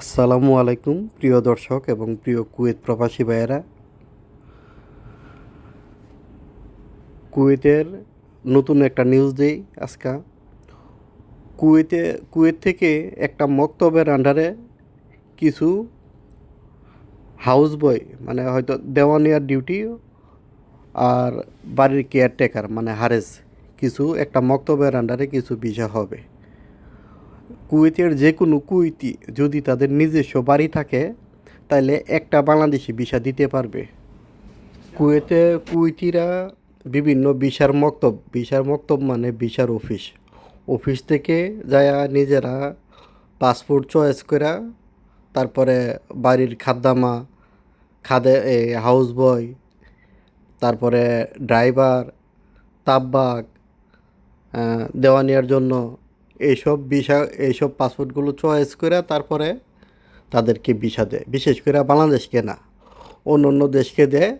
আসসালামু আলাইকুম, প্রিয় দর্শক এবং প্রিয় কুয়েত প্রবাসী ভাইয়েরা। কুয়েতের নতুন একটা নিউজ দেই আজকা। কুয়েতে, কুয়েত থেকে একটা মক্তবের আন্ডারে কিছু হাউস বয় মানে হয়তো দেওয়ানিয়ার ডিউটি আর বাড়ির কেয়ারটেকার মানে হারেস কিছু একটা মক্তবের আন্ডারে কিছু বিষয় হবে। কুয়েতের যে কোনো কুইতি যদি তাদের নিজস্ব বাড়ি থাকে তাহলে একটা বাংলাদেশি ভিসা দিতে পারবে। কুয়েতে কুইতিরা বিভিন্ন ভিসার মক্তব ভিসার মক্তব মানে ভিসার অফিস। অফিস থেকে যায় নিজেরা পাসপোর্ট চয়েস করা তারপরে বাড়ির খাদ্দামা খাদে হাউস বয় তারপরে ড্রাইভার তাব্বাক আহ, দেওয়ানিয়ার জন্য এইসব ভিসা, এইসব পাসপোর্টগুলো চয়েস করে তারপরে তাদেরকে ভিসা দেয়। বিশেষ করে বাংলাদেশকে না, অন্য অন্য দেশকে দেয়।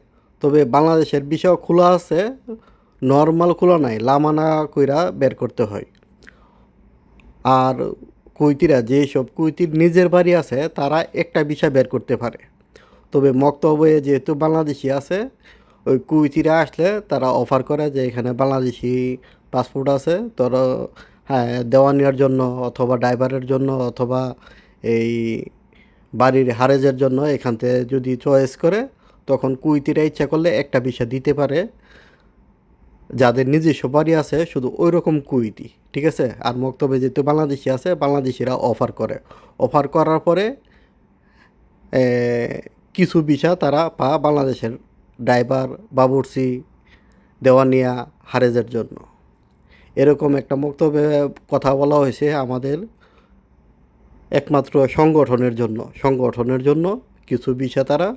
তবে বাংলাদেশের ভিসাও খোলা আছে, নর্মাল খোলা নাই, লামানা কইরা বের করতে হয়। আর কুইতিরা, যেসব কুইতির নিজের বাড়ি আছে, তারা একটা ভিসা বের করতে পারে। তবে মক্তব্যে যেহেতু বাংলাদেশি আছে, ওই কুইতিরা আসলে তারা অফার করে যে এখানে বাংলাদেশি পাসপোর্ট আছে, তোর হ্যাঁ দেওয়ানিয়ার জন্য অথবা ড্রাইভারের জন্য অথবা এই বাড়ির হারেজের জন্য এখান থেকে যদি চয়েস করে, তখন কুইতিরা ইচ্ছা করলে একটা বিষয় দিতে পারে। যাদের নিজস্ব বাড়ি আছে, শুধু ওই রকম কুইতি, ঠিক আছে? আর মক্তবে যেহেতু বাংলাদেশি আছে, বাংলাদেশিরা অফার করে। অফার করার পরে কিছু ভিসা তারা পা বাংলাদেশের ড্রাইভার বাবুরসি দেওয়ানিয়া হারেজের জন্য। এরকম একটা বক্তব্যে কথা বলা হয়েছে আমাদের একমাত্র সংগঠনের জন্য। সংগঠনের জন্য কিছু বিষয় তারা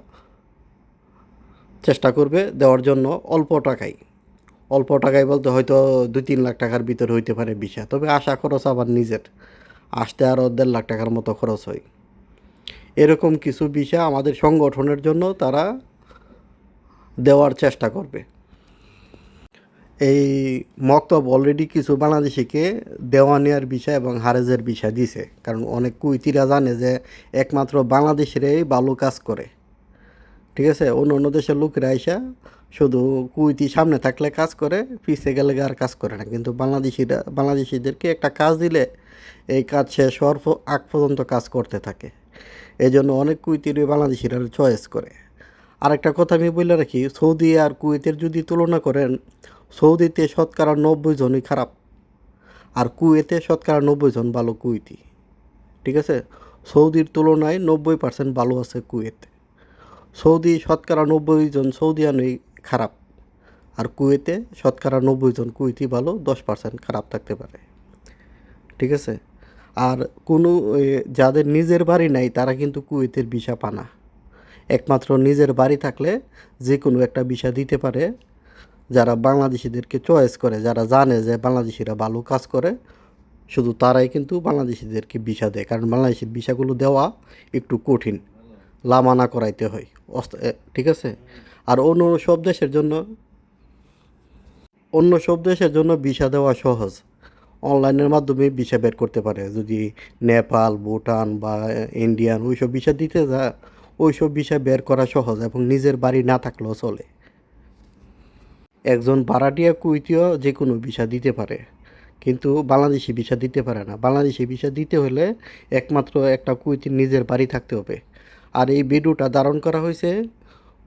চেষ্টা করবে দেওয়ার জন্য অল্প টাকায়। অল্প টাকায় বলতে হয়তো দুই তিন লাখ টাকার ভিতরে হইতে পারে বিষয়। তবে আশা খরচ আবার নিজের। আসতে আরও দেড় লাখ টাকার মতো খরচ হয়। এরকম কিছু বিষয় আমাদের সংগঠনের জন্য তারা দেওয়ার চেষ্টা করবে। এই মক্তব অলরেডি কিছু বাংলাদেশিকে দেওয়ানিয়ার বিষয় এবং হারেজের বিষয় দিছে। কারণ অনেক কুইতিরা জানে যে একমাত্র বাংলাদেশেরই ভালো কাজ করে। ঠিক আছে? অন্য অন্য দেশের লোকেরা আইসা শুধু কুইতি সামনে থাকলে কাজ করে পিছিয়ে গেলে আর কাজ করে না। কিন্তু বাংলাদেশিরা, বাংলাদেশিদেরকে একটা কাজ দিলে এই কাজ শেষ হওয়ার আগ পর্যন্ত কাজ করতে থাকে। এই জন্য অনেক কুইতির বাংলাদেশিরা চয়েস করে। আরেকটা কথা আমি বলে রাখি, সৌদি আর কুয়েতের যদি তুলনা করেন সৌদিতে শতকরা নব্বই জনই খারাপ আর কুয়েতে শতকরা নব্বই জন ভালো কুয়েতি, ঠিক আছে? সৌদির তুলনায় নব্বই পার্সেন্ট ভালো আছে কুয়েতে। সৌদি শতকরা নব্বই জন সৌদিয়ানই খারাপ আর কুয়েতে শতকরা নব্বই জন কুয়েতি ভালো দশ পার্সেন্ট খারাপ থাকতে পারে, ঠিক আছে? আর কোনো যাদের নিজের বাড়ি নাই তারা কিন্তু কুয়েতের ভিসা পানা। একমাত্র নিজের বাড়ি থাকলে যে কোনো একটা ভিসা দিতে পারে যারা বাংলাদেশিদেরকে চয়েস করে, যারা জানে যে বাংলাদেশিরা ভালো কাজ করে, শুধু তারাই কিন্তু বাংলাদেশিদেরকে ভিসা দেয়। কারণ বাংলাদেশের ভিসাগুলো দেওয়া একটু কঠিন। লামানা করাইতে হয়। ঠিক আছে? আর অন্য সব দেশের জন্য, অন্য সব দেশের জন্য ভিসা দেওয়া সহজ। অনলাইনের মাধ্যমে ভিসা বের করতে পারে। যদি নেপাল, ভুটান বা ইন্ডিয়ান ওইসব ভিসা দিতে যা ওইসব ভিসা বের করা সহজ এবং নিজের বাড়ি না থাকলেও চলে। একজন ভাড়াটিয়া কুইতিও যে কোনো ভিসা দিতে পারে। কিন্তু বাংলাদেশি ভিসা দিতে পারে না। বাংলাদেশি ভিসা দিতে হলে একমাত্র একটা কুইতির নিজের বাড়ি থাকতে হবে। আর এই ভিডিওটা ধারণ করা হয়েছে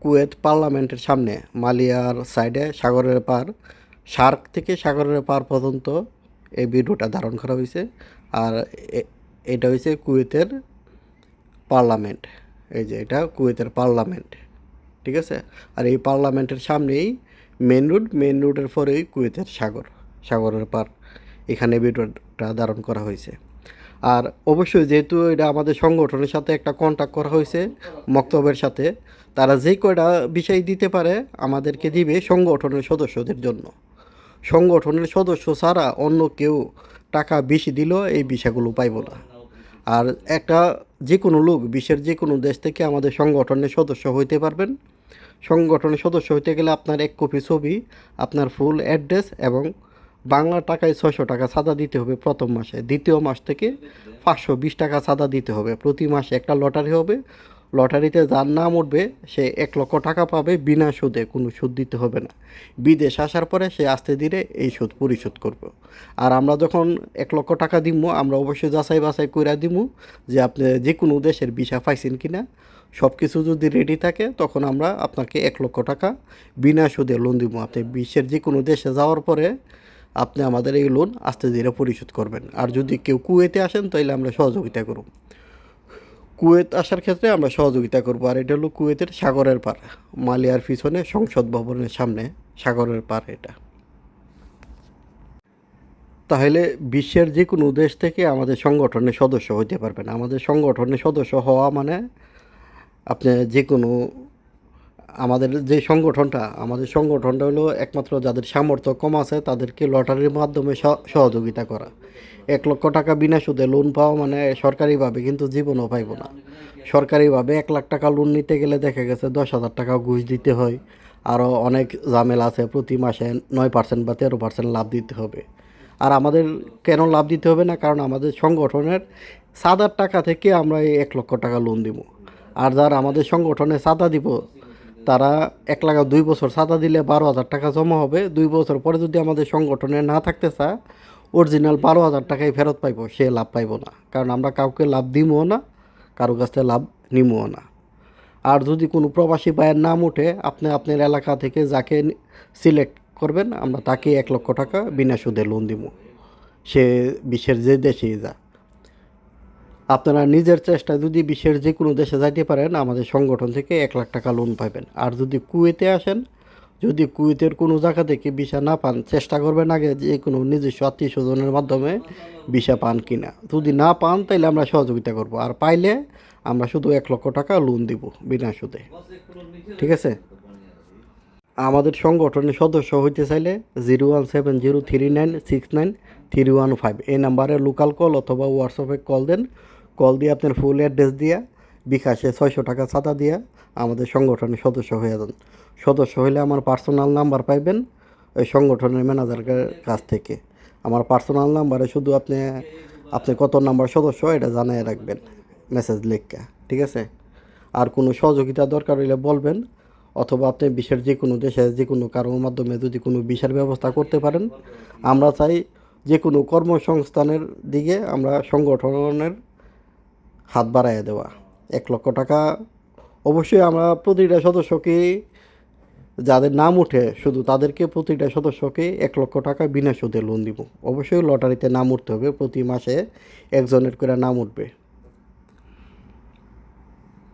কুয়েত পার্লামেন্টের সামনে, মালিয়ার সাইডে, সাগরের পার সার্ক থেকে সাগরের পার পর্যন্ত এই ভিডিওটা ধারণ করা হয়েছে। আর এটা হয়েছে কুয়েতের পার্লামেন্ট। এই যে এটা কুয়েতের পার্লামেন্ট। ঠিক আছে? আর এই পার্লামেন্টের সামনেই মেন রোড মেন রোডের পরেই কুয়েতের সাগর, সাগরের পার। এখানে ভিডিওটা ধারণ করা হয়েছে। আর অবশ্যই যেহেতু এটা আমাদের সংগঠনের সাথে একটা কন্ট্যাক্ট করা হয়েছে, মক্তবের সাথে, তারা যে কয়টা বিষয় দিতে পারে আমাদেরকে দিবে সংগঠনের সদস্যদের জন্য। সংগঠনের সদস্য ছাড়া অন্য কেউ টাকা বেশি দিল এই বিষয়গুলো পাইব না। আর একটা যে কোনো লোক, বিশ্বের যে কোনো দেশ থেকে আমাদের সংগঠনের সদস্য হইতে পারবেন। সংগঠনের সদস্য হইতে গেলে আপনার এক কপি ছবি, আপনার ফুল অ্যাড্রেস এবং বাংলা টাকায় ছয়শো টাকা সাদা দিতে হবে প্রথম মাসে। দ্বিতীয় মাস থেকে পাঁচশো বিশ টাকা সাদা দিতে হবে। প্রতি মাসে একটা লটারি হবে। লটারিতে যার নাম উঠবে, সে এক লক্ষ টাকা পাবে, বিনা সুদে কোনো সুদ দিতে হবে না। বিদেশ আসার পরে সে আস্তে ধীরে এই সুদ পরিশোধ করবে। আর আমরা যখন এক লক্ষ টাকা দিব আমরা অবশ্যই যাচাই বাছাই করে দিব যে আপনি যে কোনো দেশের ভিসা পাইছেন কি না সব কিছু যদি রেডি থাকে, তখন আমরা আপনাকে এক লক্ষ টাকা বিনা সুদে লোন দিব আপনি বিশ্বের যে কোনো দেশে যাওয়ার পরে আপনি আমাদের এই লোন আস্তে ধীরে পরিশোধ করবেন। আর যদি কেউ কুয়েতে আসেন তাহলে আমরা সহযোগিতা করব। কুয়েত আসার ক্ষেত্রে আমরা সহযোগিতা করব। আর এটা হলো কুয়েতের সাগরের পার, মালিয়ার পিছনে সংসদ ভবনের সামনে সাগরের পার এটা। তাহলে বিশ্বের যে কোনো দেশ থেকে আমাদের সংগঠনের সদস্য হইতে পারবেন। আমাদের সংগঠনের সদস্য হওয়া মানে আপনি যে কোনো আমাদের যে সংগঠনটা, আমাদের সংগঠনটা হলো একমাত্র যাদের সামর্থ্য কম আছে, তাদেরকে লটারির মাধ্যমে সহ- সহযোগিতা করা। এক লক্ষ টাকা বিনা সুদে লোন পাওয়া মানে সরকারিভাবে কিন্তু জীবনও পাইব না। সরকারিভাবে এক লাখ টাকা লোন নিতে গেলে দেখা গেছে দশ হাজার টাকা ঘুষ দিতে হয়। আরও অনেক ঝামেলা আছে, প্রতি মাসে নয় পার্সেন্ট বা তেরো পার্সেন্ট লাভ দিতে হবে। আর আমাদের কেন লাভ দিতে হবে না? কারণ আমাদের সংগঠনের সাদার টাকা থেকে আমরা এই এক লক্ষ টাকা লোন দিব। আর যারা আমাদের সংগঠনে সাদা দিব তারা এক লাখ দুই বছর সাদা দিলে বারো হাজার টাকা জমা হবে। দুই বছর পরে যদি আমাদের সংগঠনে না থাকতে চায় অরিজিনাল বারো হাজার টাকাই ফেরত পাইব, সে লাভ পাইব না। কারণ আমরা কাউকে লাভ দিমও না, কারও কাছ থেকে লাভ নিমও না। আর যদি কোনো প্রবাসী ভাইয়ের নাম ওঠে, আপনি আপনার এলাকা থেকে যাকে সিলেক্ট করবেন, আমরা তাকে এক লক্ষ টাকা বিনা সুদে লোন দিব সে বিশ্বের যে দেশেই যা আপনারা নিজের চেষ্টায় যদি বিশ্বের যে কোনো দেশে যাইতে পারেন, আমাদের সংগঠন থেকে এক লাখ টাকা লোন পাবেন আর যদি কুয়েতে আসেন, যদি কুয়েতের কোনো জায়গা থেকে ভিসা না পান, চেষ্টা করবেন আগে যে কোনো নিজস্ব আত্মীয় স্বজনের মাধ্যমে ভিসা পান কিনা। যদি না পান তাহলে আমরা সহযোগিতা করব। আর পাইলে আমরা শুধু এক লক্ষ টাকা লোন দিব বিনা সুদে। ঠিক আছে? আমাদের সংগঠনের সদস্য হইতে চাইলে zero one seven zero three nine six nine three one five. এই নাম্বারে লোকাল কল অথবা হোয়াটসঅ্যাপে কল দেন। কল দিয়ে আপনার ফুল অ্যাড্রেস দিয়া বিকাশে ছয়শো টাকা ছাতা দিয়া আমাদের সংগঠনের সদস্য হয়ে যান। সদস্য হলে আমার পার্সোনাল নাম্বার পাইবেন ওই সংগঠনের ম্যানেজারের কাছ থেকে। আমার পার্সোনাল নাম্বারে শুধু আপনি আপনি কত নাম্বার সদস্য, এটা জানিয়ে রাখবেন মেসেজ লিখকে, ঠিক আছে? আর কোনো সহযোগিতা দরকার হইলে বলবেন, অথবা আপনি বিশ্বের যে কোনো দেশে যে কোনো কারোর মাধ্যমে যদি কোনো বিশার ব্যবস্থা করতে পারেন, আমরা চাই যে কোনো কর্মসংস্থানের দিকে আমরা সংগঠনের হাত বাড়াইয়া দেওয়া। এক লক্ষ টাকা। অবশ্যই আমরা প্রতিটা সদস্যকে যাদের নাম উঠে শুধু তাদেরকে প্রতিটা সদস্যকে এক লক্ষ টাকা বিনা সুদে লোন দিব। অবশ্যই লটারিতে নাম উঠতে হবে, প্রতি মাসে একজনের করে নাম উঠবে।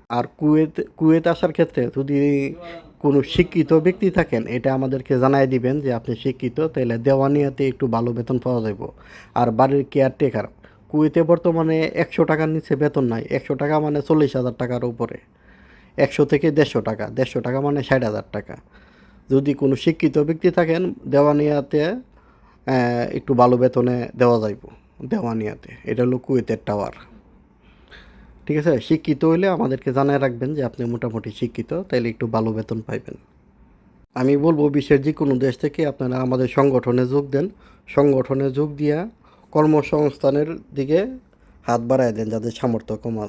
আর কুয়েত কুয়েত আসার ক্ষেত্রে যদি কোনো শিক্ষিত ব্যক্তি থাকেন, এটা আমাদেরকে জানাই দিবেন যে আপনি শিক্ষিত, তাহলে দেওয়ানিয়াতে একটু ভালো বেতন পাওয়া যাব আর বাড়ির কেয়ারটেকার কুয়েতে বর্তমানে একশো টাকার নিচে বেতন নাই। একশো টাকা মানে চল্লিশ হাজার টাকার উপরে। একশো থেকে দেড়শো টাকা। দেড়শো টাকা মানে ষাট হাজার টাকা। যদি কোনো শিক্ষিত ব্যক্তি থাকেন, দেওয়ানিয়াতে একটু ভালো বেতনে দেওয়া যাইব। দেওয়ানিয়াতে। এটা হলো কুয়েতের টাওয়ার। ঠিক আছে? শিক্ষিত হইলে আমাদেরকে জানায় রাখবেন যে আপনি মোটামুটি শিক্ষিত, তাইলে একটু ভালো বেতন পাইবেন। আমি বলব, বিশ্বের যে কোনো দেশ থেকে আপনারা আমাদের সংগঠনে যোগ দেন। সংগঠনে যোগ দিয়া কর্মসংস্থানের দিকে হাত বাড়ায় দেন যাদের সামর্থ্য কম আছে।